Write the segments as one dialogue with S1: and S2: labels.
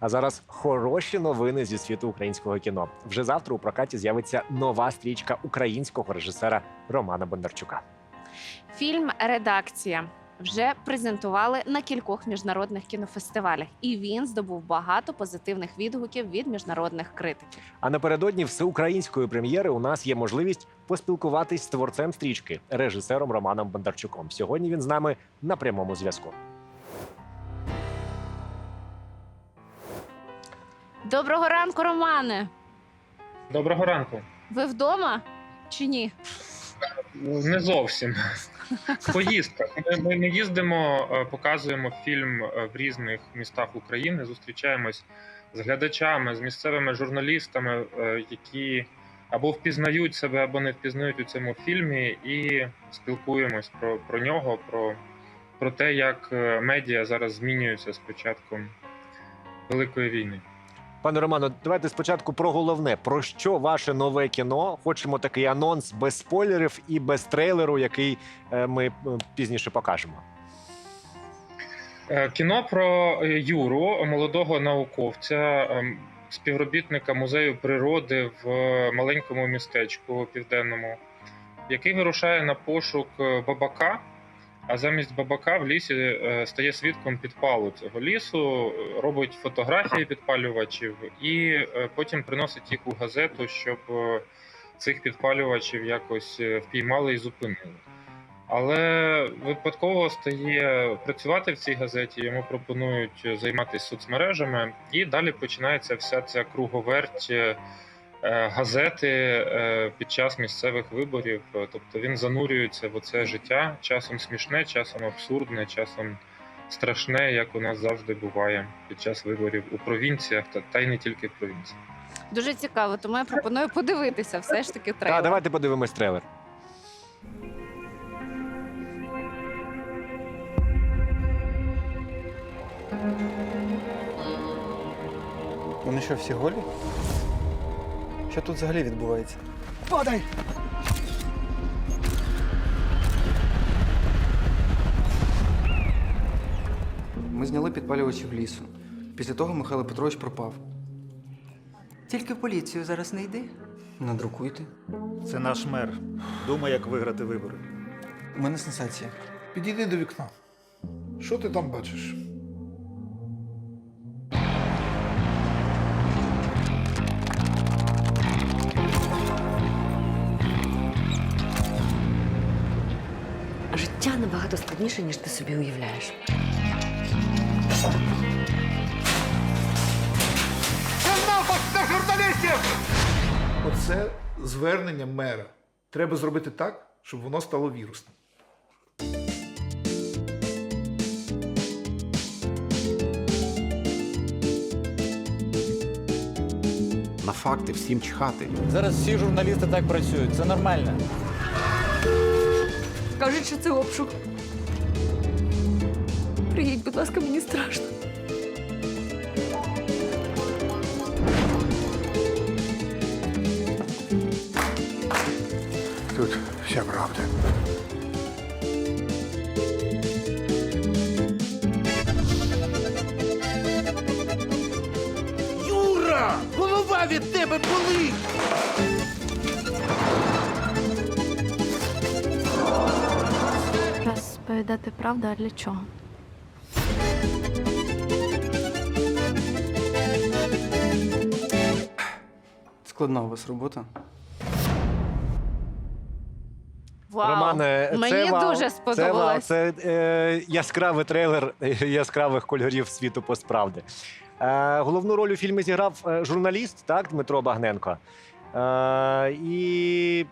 S1: А зараз хороші новини зі світу українського кіно. Вже завтра у прокаті з'явиться нова стрічка українського режисера Романа Бондарчука.
S2: Фільм Редакція вже презентували на кількох міжнародних кінофестивалях, і він здобув багато позитивних відгуків від міжнародних критиків.
S1: А напередодні всеукраїнської прем'єри у нас є можливість поспілкуватись з творцем стрічки, режисером Романом Бондарчуком. Сьогодні він з нами на прямому зв'язку.
S2: Доброго ранку, Романе!
S3: Доброго ранку.
S2: Ви вдома чи ні?
S3: Не зовсім. В поїздках. Ми, ми, ми їздимо, е, показуємо фільм е, в різних містах України, зустрічаємось з глядачами, з місцевими журналістами, е, які або впізнають себе, або не впізнають у цьому фільмі, і спілкуємось про, про нього, про, про те, як медіа зараз змінюються з початком Великої війни.
S1: Пане Романо, давайте спочатку про головне. Про що ваше нове кіно? Хочемо такий анонс без спойлерів і без трейлеру, який е, ми е, пізніше покажемо.
S3: Е, Кіно про Юру, молодого науковця, співробітника музею природи в маленькому містечку південному, який вирушає на пошук бабака. А замість бабака в лісі е, стає свідком підпалу цього лісу, е, робить фотографії підпалювачів і е, потім приносить їх у газету, щоб цих підпалювачів якось впіймали і зупинили. Але випадково стає працювати в цій газеті. Йому пропонують займатися соцмережами, і далі починається вся ця круговерть газети е, під час місцевих виборів. Е, Тобто він занурюється в оце життя, часом смішне, часом абсурдне, часом страшне, як у нас завжди буває під час виборів у провінціях, та, та й не тільки в провінціях.
S2: Дуже цікаво, тому я пропоную подивитися все ж таки трейлер.
S1: Так, давайте подивимось трейлер.
S4: Вони що, всі голі? Що тут взагалі відбувається? Падай! Ми зняли підпалювачів лісу. Після того Михайло Петрович пропав.
S5: Тільки в поліцію зараз не йди.
S4: Надрукуйте.
S6: Це наш мер. Думає, як виграти вибори.
S4: У мене сенсація.
S7: Підійди до вікна. Що ти там бачиш?
S8: Складніше, ніж ти собі уявляєш.
S7: Оце звернення мера. Треба зробити так, щоб воно стало вірусним.
S9: На факти всім чхати.
S6: Зараз всі журналісти так працюють. Це нормально.
S8: Кажуть, що це обшук. Приїдь, будь ласка, мені страшно.
S7: Тут вся правда.
S9: Юра! Голова від тебе болить!
S10: Розповідати правду, а для чого?
S4: Складна у вас робота.
S2: Вау.
S1: Романе,
S2: Мені
S1: це вау,
S2: дуже
S1: Це, вау,
S2: сподобалось.
S1: це е, яскравий трейлер яскравих кольорів світу постправди. Е, головну роль у фільмі зіграв е, журналіст, так, Дмитро Багненко. Е, і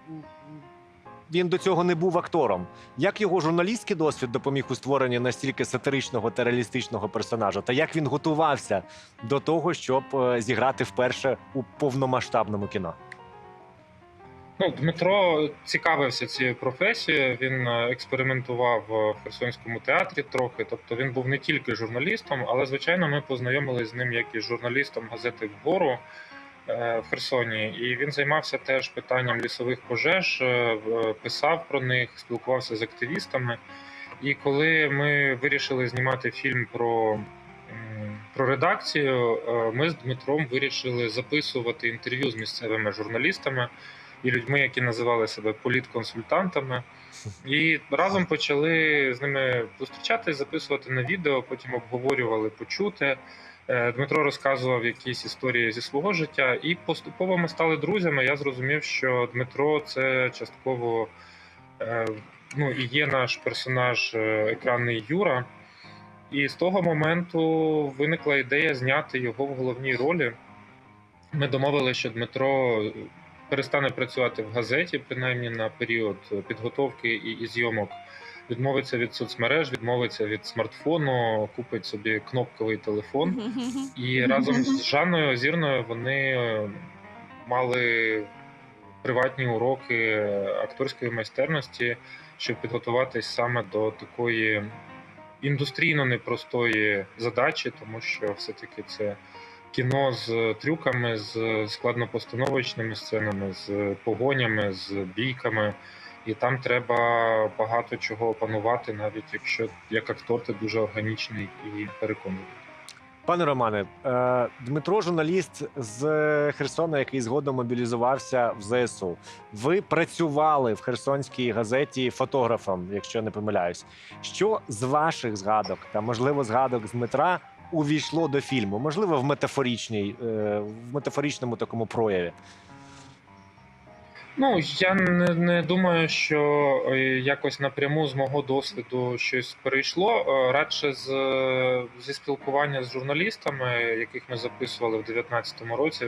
S1: він до цього не був актором. Як його журналістський досвід допоміг у створенні настільки сатиричного та реалістичного персонажа? Та як він готувався до того, щоб е, зіграти вперше у повномасштабному кіно?
S3: Ну, Дмитро цікавився цією професією. Він е, експериментував е, в Херсонському театрі трохи. Тобто він був не тільки журналістом, але звичайно, ми познайомилися з ним як і журналістом газети Вгору в Херсоні. І він займався теж питанням лісових пожеж, е, писав про них, спілкувався з активістами. І коли ми вирішили знімати фільм про про редакцію, е, ми з Дмитром вирішили записувати інтерв'ю з місцевими журналістами і людьми, які називали себе політконсультантами. І разом почали з ними зустрічатись, записувати на відео, потім обговорювали почуте. Е, Дмитро розказував якісь історії зі свого життя, і поступово ми стали друзями. Я зрозумів, що Дмитро це частково е, ну, і є наш персонаж е, екранний Юра. І з того моменту виникла ідея зняти його в головній ролі. Ми домовилися, що Дмитро перестане працювати в газеті, принаймні на період підготовки і, і зйомок. Відмовиться від соцмереж, відмовиться від смартфону, купить собі кнопковий телефон. І разом з Жанною Озірною вони мали приватні уроки акторської майстерності, щоб підготуватись саме до такої індустрійно непростої задачі, тому що все-таки це кіно з трюками, з складнопостановочними сценами, з погонями, з бійками. І там треба багато чого опанувати, навіть якщо як актор ти дуже органічний і переконливий.
S1: Пане Романе, е, Дмитро, журналіст з Херсона, який згодом мобілізувався в ЗСУ. Ви працювали в Херсонській газеті фотографом, якщо не помиляюсь. Що з ваших згадок та можливо згадок з Дмитра увійшло до фільму? Можливо, в метафоричній, е, в метафоричному такому прояві.
S3: Ну я не, не думаю, що е, якось напряму з мого досвіду щось перейшло. Е, Радше з зі спілкування з журналістами, яких ми записували в 2019 році,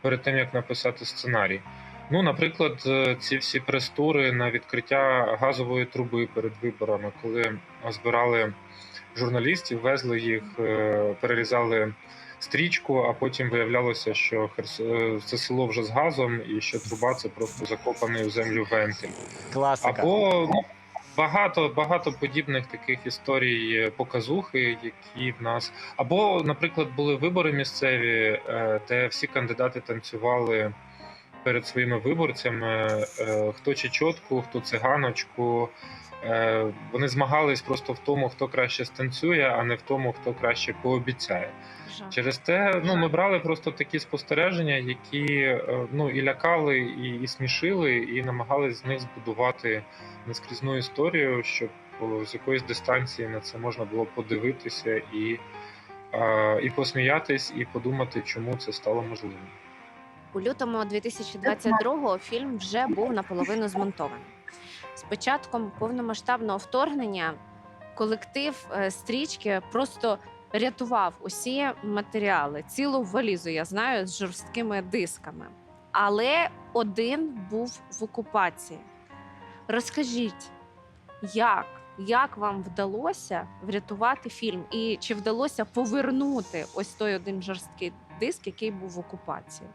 S3: перед тим як написати сценарій. Ну, наприклад, е, ці всі прес-тури на відкриття газової труби перед виборами, коли збирали журналістів, везли їх, е, перерізали стрічку, а потім виявлялося, що е, це село вже з газом, і що труба це просто закопаний у землю вентиль.
S1: Класика.
S3: Або ну, багато багато подібних таких історій е, показухи, які в нас. Або, наприклад, були вибори місцеві, е, де всі кандидати танцювали перед своїми виборцями: е, хто чечотку, хто циганочку. Е, Вони змагались просто в тому, хто краще станцює, а не в тому, хто краще пообіцяє.
S2: Жах.
S3: Через те, ну ми брали просто такі спостереження, які е, ну і лякали, і, і смішили, і намагались з них збудувати наскрізну історію, щоб з якоїсь дистанції на це можна було подивитися і, і посміятись, і подумати, чому це стало можливим.
S2: У лютому 2022-го фільм вже був наполовину змонтований. З початком повномасштабного вторгнення колектив е, стрічки просто рятував усі матеріали, цілу валізу, я знаю, з жорсткими дисками. Але один був в окупації. Розкажіть, як? Як вам вдалося врятувати фільм? І чи вдалося повернути ось той один жорсткий диск, який був в окупації?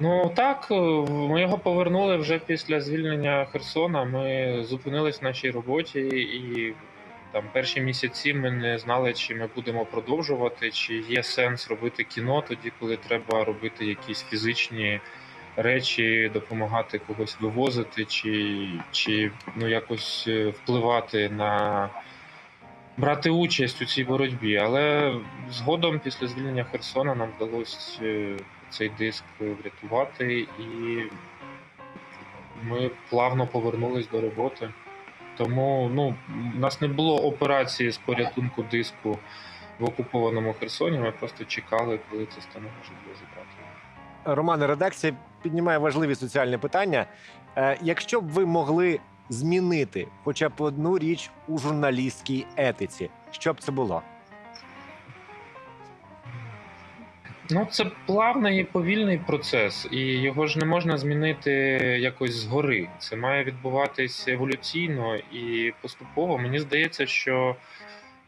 S3: Ну так, е, ми його повернули вже після звільнення Херсона. Ми зупинились в нашій роботі, і там перші місяці ми не знали, чи ми будемо продовжувати, чи є сенс робити кіно тоді, коли треба робити якісь фізичні речі, допомагати когось вивозити, чи, чи ну якось е, впливати на брати участь у цій боротьбі. Але згодом, після звільнення Херсона, нам вдалося е, цей диск врятувати, і ми плавно повернулись до роботи. Тому ну, у нас не було операції з порятунку диску в окупованому Херсоні. Ми просто чекали, коли це стане можливо зібрати.
S1: Романе, редакція піднімає важливі соціальні питання. Е, Якщо б ви могли змінити хоча б одну річ у журналістській етиці, що б це було?
S3: Ну, це плавний і повільний процес, і його ж не можна змінити якось згори. Це має відбуватись еволюційно і поступово. Мені здається, що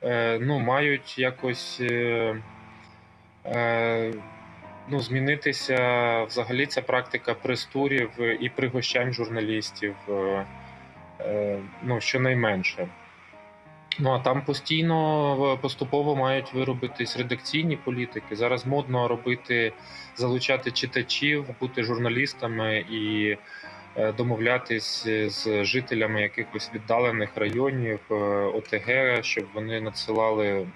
S3: е, ну, мають якось е, е, ну, змінитися взагалі ця практика прес-турів і пригощань журналістів, ну, щонайменше. Ну а там постійно поступово мають виробитись редакційні політики. Зараз модно робити, залучати читачів, бути журналістами і е, домовлятись з жителями якихось віддалених районів е, ОТГ, щоб вони надсилали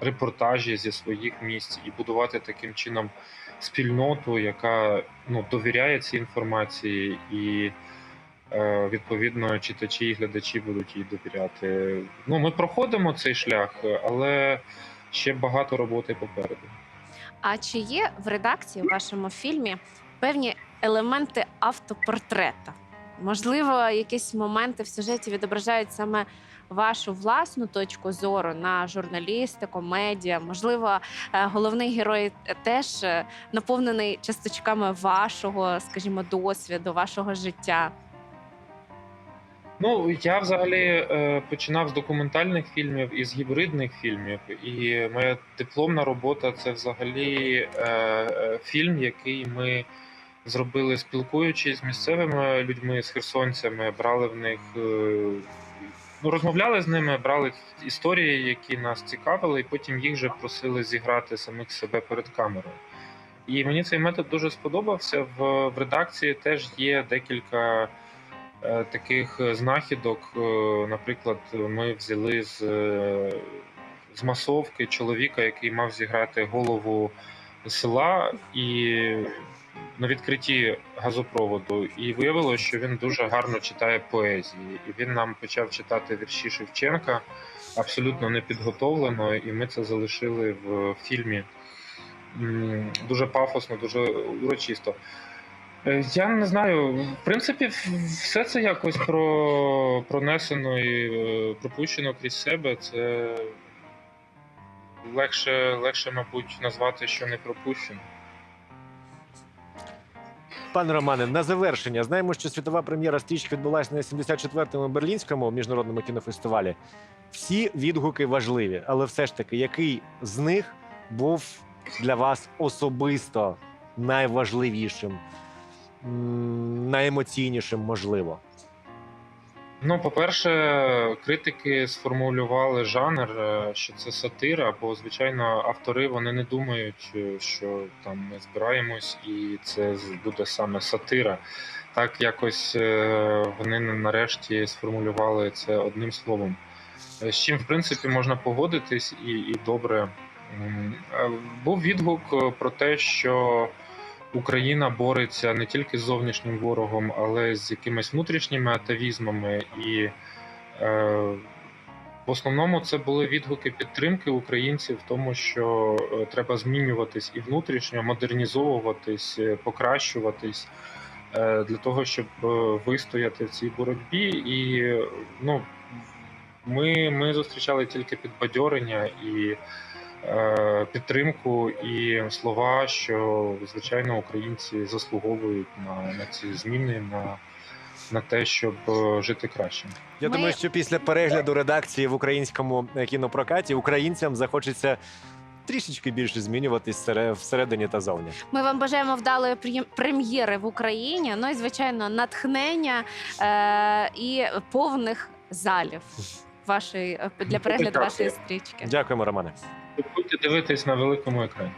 S3: репортажі зі своїх місць і будувати таким чином спільноту, яка ну, довіряє цій інформації, і відповідно читачі і глядачі будуть їй довіряти. Ну, ми проходимо цей шлях, але ще багато роботи попереду.
S2: А чи є в редакції у вашому фільмі певні елементи автопортрета? Можливо, якісь моменти в сюжеті відображають саме вашу власну точку зору на журналістику, медіа. Можливо, е, головний герой теж е, наповнений часточками вашого, скажімо, досвіду, вашого життя.
S3: Ну, я взагалі е, починав з документальних фільмів і з гібридних фільмів. І моя дипломна робота це взагалі е, е, фільм, який ми зробили спілкуючись з місцевими людьми, з херсонцями, брали в них. Ну, розмовляли з ними, брали історії, які нас цікавили, і потім їх вже просили зіграти самих себе перед камерою. І мені цей метод дуже сподобався. В, в редакції теж є декілька таких знахідок. Е, Наприклад, ми взяли з, е, з масовки чоловіка, який мав зіграти голову села, і на відкритті газопроводу, і виявилося, що він дуже гарно читає поезії. І він нам почав читати вірші Шевченка абсолютно непідготовлено, і ми це залишили в фільмі. Дуже пафосно, дуже урочисто. Е, Я не знаю. В принципі, все це якось про пронесено і е, пропущено крізь себе. Це легше, легше, мабуть, назвати, що не пропущено.
S1: Пане Романе, на завершення знаємо, що світова прем'єра стрічки відбулася на 74-му Берлінському міжнародному кінофестивалі. Всі відгуки важливі, але все ж таки, який з них був для вас особисто найважливішим, найемоційнішим, можливо?
S3: Ну, по-перше, критики сформулювали жанр, е, що це сатира, бо звичайно автори вони не думають, е, що там ми збираємось і це буде саме сатира. Так якось е, вони нарешті сформулювали це одним словом. З чим, в принципі, можна погодитись і, і добре. Був відгук про те, що Україна бореться не тільки з зовнішнім ворогом, але й з якимись внутрішніми атавізмами. І е, в основному це були відгуки підтримки українців в тому, що е, треба змінюватись і внутрішньо, модернізовуватись, е, покращуватись е, для того, щоб е, вистояти в цій боротьбі. І ну, ми, ми зустрічали тільки підбадьорення і підтримку і слова, що звичайно українці заслуговують на, на ці зміни, на, на те, щоб е, жити краще.
S1: Я
S2: Ми-
S1: думаю, що після перегляду редакції в українському е, кінопрокаті українцям захочеться трішечки більше змінюватись сере- всередині та зовні.
S2: Ми вам бажаємо вдалої прем- прем'єри в Україні. Ну і звичайно, натхнення е- і повних залів вашої е, для перегляду вашої стрічки.
S1: Дякуємо, Романе.
S3: Будьте дивитись на великому екрані.